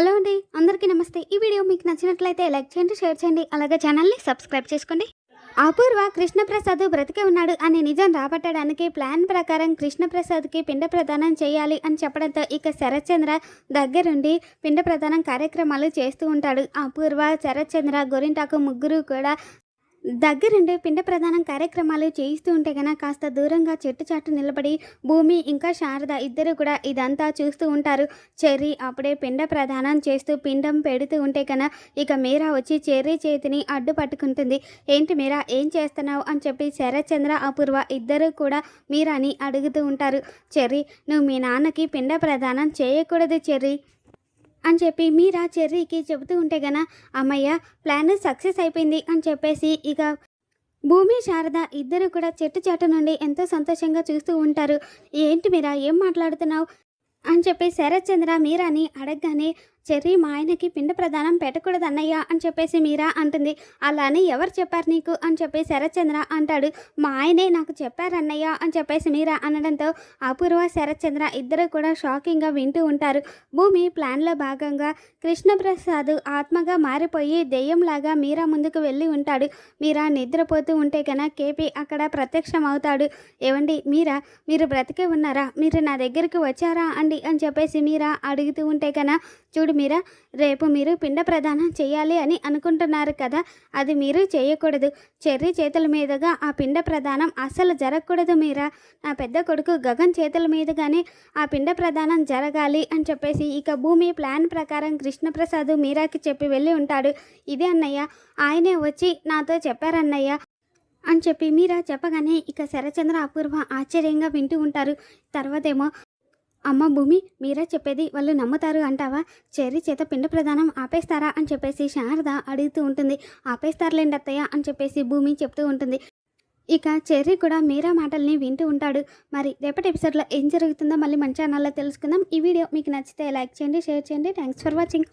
Hello అండి అందరికీ నమస్తే. ఈ వీడియో మీకు నచ్చినట్లయితే లైక్ చేయండి షేర్ చేయండి అలాగే ఛానల్ని సబ్స్క్రైబ్ చేసుకోండి. అపూర్వ కృష్ణప్రసాద్ బ్రతికే ఉన్నాడు అనే నిజం రాబట్టడానికి ప్లాన్ ప్రకారం కృష్ణప్రసాద్కి పిండ ప్రదానం చేయాలి అని చెప్పడంతో ఇక శరత్చంద్ర దగ్గరుండి పిండ ప్రదానం కార్యక్రమాలు చేస్తూ ఉంటాడు. అపూర్వ శరత్చంద్ర గోరింటాకు ముగ్గురు కూడా దగ్గరుండి పిండ ప్రధానం కార్యక్రమాలు చేయిస్తూ ఉంటే గన కాస్త దూరంగా చెట్టు చాటు నిలబడి భూమి ఇంకా శారద ఇద్దరు కూడా ఇదంతా చూస్తూ ఉంటారు. చెర్రీ అప్పుడే పిండ ప్రదానం చేస్తూ పిండం పెడుతూ ఉంటే కన ఇక మీరా వచ్చి చెర్రీ చేతిని అడ్డు పట్టుకుంటుంది. ఏంటి మీరా ఏం చేస్తున్నావు? అని చెప్పి శరత్చంద్ర అపూర్వ ఇద్దరు కూడా మీరాని అడుగుతూ ఉంటారు. చెర్రీ నువ్వు మీ నాన్నకి పిండ ప్రదానం చేయకూడదు చెర్రీ. అని చెప్పి మీరా చెర్రీకి చెబుతూ ఉంటే గన అమ్మయ్య ప్లాన్ సక్సెస్ అయిపోయింది అని చెప్పేసి ఇక భూమి శారద ఇద్దరు కూడా చెట్టు చాటు నుండి ఎంతో సంతోషంగా చూస్తూ ఉంటారు. ఏంటి మీరా ఏం మాట్లాడుతున్నావు? అని చెప్పి శరత్చంద్ర మీరాని అడగగానే చెర్రీ మా ఆయనకి పిండ ప్రదానం పెట్టకూడదు అన్నయ్య అని చెప్పేసి మీరా అంటుంది. అలా అని ఎవరు చెప్పారు నీకు అని చెప్పి శరత్చంద్ర అంటాడు. మా ఆయనే నాకు చెప్పారు అన్నయ్య అని చెప్పేసి మీరా అనడంతో అపూర్వ శరత్చంద్ర ఇద్దరు కూడా షాకింగ్గా వింటూ ఉంటారు. భూమి ప్లాన్లో భాగంగా కృష్ణప్రసాద్ ఆత్మగా మారిపోయి దెయ్యంలాగా మీరా ముందుకు వెళ్ళి ఉంటాడు. మీరా నిద్రపోతూ ఉంటే కన కేపీ అక్కడ ప్రత్యక్షం అవుతాడు ఏవండి మీరా మీరు బ్రతికే ఉన్నారా? మీరు నా దగ్గరికి వచ్చారా అండి అని చెప్పేసి మీరా అడుగుతూ ఉంటే కన చూడు మీరా రేపు మీరు పిండ ప్రదానం చేయాలి అని అనుకుంటున్నారు కదా అది మీరు చేయకూడదు. చెర్రీ చేతుల మీదుగా ఆ పిండ ప్రదానం అస్సలు జరగకూడదు మీరా? నా పెద్ద కొడుకు గగన్ చేతుల మీదుగానే ఆ పిండ ప్రదానం జరగాలి అని చెప్పేసి ఇక భూమి ప్లాన్ ప్రకారం కృష్ణప్రసాద్ మీరాకి చెప్పి వెళ్ళి ఉంటాడు. ఇదే అన్నయ్య ఆయనే వచ్చి నాతో చెప్పారన్నయ్య అని చెప్పి మీరా చెప్పగానే ఇక శరచంద్ర అపూర్వ ఆశ్చర్యంగా వింటూ ఉంటారు. తర్వాతేమో అమ్మ భూమి మీరా చెప్పేది వాళ్ళు నమ్ముతారు అంటావా? చెర్రీ చేత పిండ ప్రదానం ఆపేస్తారా అని చెప్పేసి శారద అడుగుతూ ఉంటుంది. ఆపేస్తారులేండి అత్తయ్య అని చెప్పేసి భూమి చెప్తూ ఉంటుంది. ఇక చెర్రీ కూడా మీరా మాటల్ని వింటూ ఉంటాడు. మరి రేపటి ఎపిసోడ్లో ఏం జరుగుతుందో మళ్ళీ మన ఛానల్లో తెలుసుకుందాం. ఈ వీడియో మీకు నచ్చితే లైక్ చేయండి షేర్ చేయండి. Thanks for watching